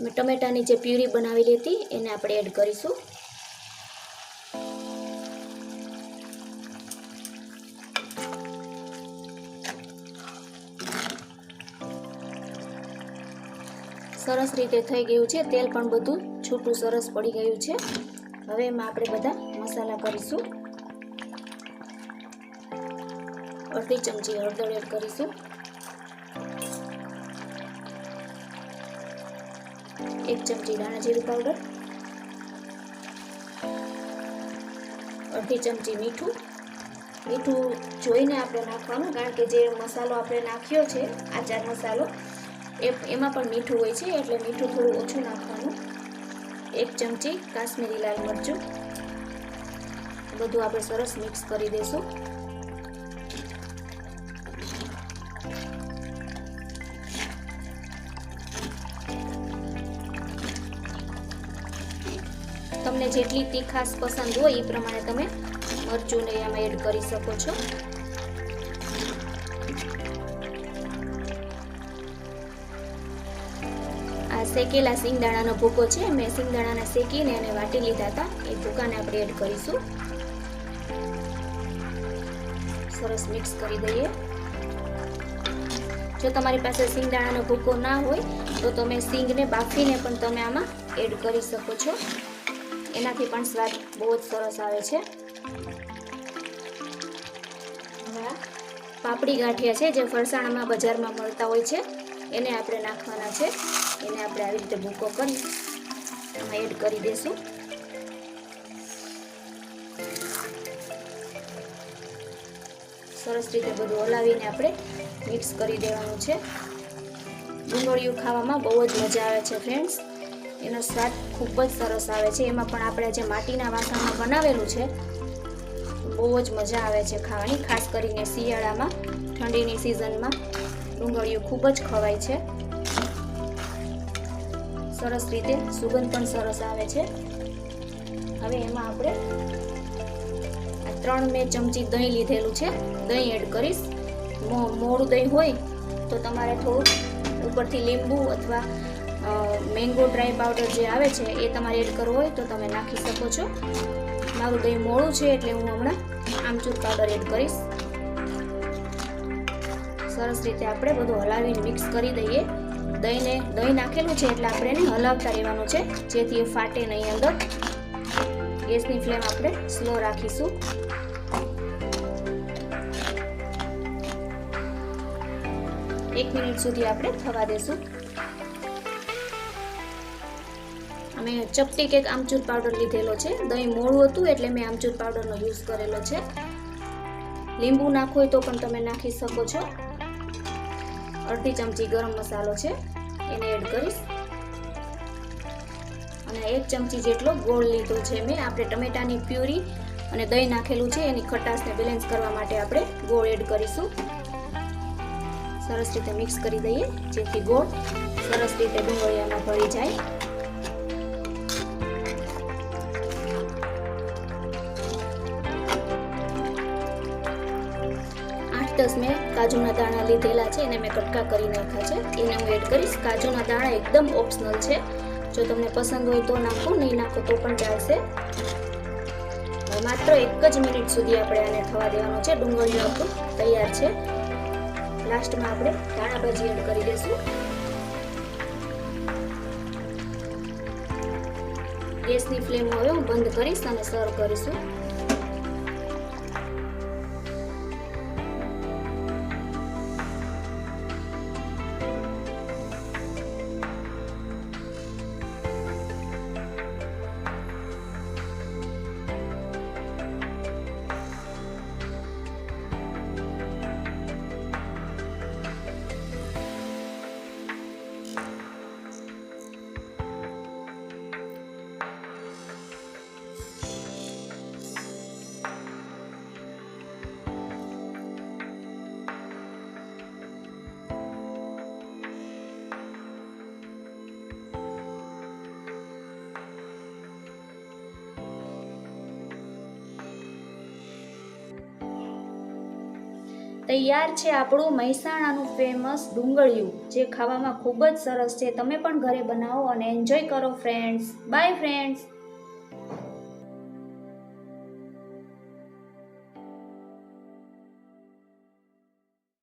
મેં ટમેટાની જે પ્યુરી બનાવેલી હતી, એને આપણે એડ કરીશું. સરસ રીતે થઈ ગયું છે, તેલ પણ બધું છૂટું સરસ પડી ગયું છે. હવે એમાં આપણે બધા મસાલા કરીશું. અડધી ચમચી હળદર એડ કરીશું. એક ચમચી દાણા જીરું પાવડર અડધી ચમચી મીઠું. મીઠું જોઈને આપણે નાખવાનું, કારણ કે જે મસાલો આપણે નાખ્યો છે, આચાર મસાલો, એ એમાં પણ મીઠું હોય છે, એટલે મીઠું થોડું ઓછું નાખવાનું. એક ચમચી કાશ્મીરી લાલ મરચું. બધું આપણે સરસ મિક્સ કરી દઈશું તમને જેટલી તીખાસ પસંદ હોય એ પ્રમાણે તમે મરચુંને એમાં એડ કરી શકો છો. આ શેકેલા સિંગદાણાનો ભૂકો છે, મેં સિંગદાણાને શેકીને એને વાટી લીધા હતા. એ ભૂકાને આપણે એડ કરીશું. સરસ મિક્સ કરી દઈએ. જો તમારી પાસે સિંગદાણાનો ભૂકો ના હોય, તો તમે સિંગને બાફીને પણ તમે આમાં એડ કરી શકો છો. એનાથી પણ સ્વાદ બહુ જ સરસ આવે છે. પાપડી ગાંઠિયા છે જે ફરસાણામાં બજારમાં મળતા હોય છે. એને આપણે નાખવાના છે. એને આપણે આવી રીતે ભૂકો કરી એમાં એડ કરી દઈશું સરસ રીતે બધું હલાવીને આપણે મિક્સ કરી દેવાનું છે. ડુંગળીયું ખાવામાં બહુ જ મજા આવે છે ફ્રેન્ડ્સ એનો સ્વાદ ખૂબ જ સરસ આવે છે. એમાં પણ આપણે જે માટીના વાસણમાં બનાવેલું છે, બહુ જ મજા આવે છે ખાવાની. ખાસ કરીને શિયાળામાં, ઠંડીની સિઝનમાં ડુંગળીયું ખૂબ જ ખવાય છે. સરસ રીતે સુગંધ પણ સરસ આવે છે. હવે એમાં આપણે આ ત્રણ મેં ચમચી દહીં લીધેલું છે. દહીં એડ કરીશ. મો- મોળું દહીં હોય તો તમારે થોડું ઉપરથી લીંબુ અથવા મેંગો ડ્રાય પાવડર જે આવે છે, એ તમારે એડ કરવો હોય તો તમે નાખી શકો છો. મારું દહીં મોળું છે એટલે હું હમણાં આમચૂર પાવડર એડ કરીશ. સરસ રીતે આપણે બધું હલાવીને મિક્સ કરી દઈએ. દહીંને, દહીં નાખેલું છે એટલે આપણે એને હલાવતા રહેવાનું છે, જેથી એ ફાટે નહીં અંદર. ગેસની ફ્લેમ આપણે સ્લો રાખીશું. એક મિનિટ સુધી આપણે થવા દેશું. અમે ચપટી કેક આમચૂર પાવડર લીધેલો છે. દહીં મોળું હતું એટલે મેં આમચૂર પાવડરનો યુઝ કરેલો છે. લીંબુ નાખવું હોય તો પણ તમે નાખી શકો છો. અડધી ચમચી ગરમ મસાલો છે. એને એડ કરીશ. અને એક ચમચી જેટલો ગોળ લીધો છે મેં. આપણે ટમેટાની પ્યુરી અને દહીં નાખેલું છે. એની ખટાશને બેલેન્સ કરવા માટે આપણે ગોળ એડ કરીશું. સરસ રીતે મિક્સ કરી દઈએ. જેથી ગોળ સરસ રીતે ડુંગળીયામાં ભળી જાય. આઠ દસ મેં કાજુના દાણા લીધેલા છે, એને મેં કટકા કરી નાખ્યા છે. એને હું એડ કરીશ. કાજુના દાણા એકદમ ઓપ્શનલ છે. જો તમને પસંદ હોય તો નાખો, નહીં નાખો તો પણ ચાલશે. માત્ર એક જ મિનિટ સુધી આપણે આને થવા દેવાનું છે. ડુંગળીઓ આપણું તૈયાર છે. લાસ્ટમાં આપણે દાણા ભાજી એડ કરી દઈશું. ગેસની ફ્લેમ હવે હું બંધ કરીશ અને સર્વ કરીશું. તૈયાર છે આપણું મહેસાણાનું ફેમસ ડુંગળિયું, જે ખાવામાં ખૂબ જ સરસ છે. તમે પણ ઘરે બનાવો અને એન્જોય કરો ફ્રેન્ડ્સ બાય ફ્રેન્ડ્સ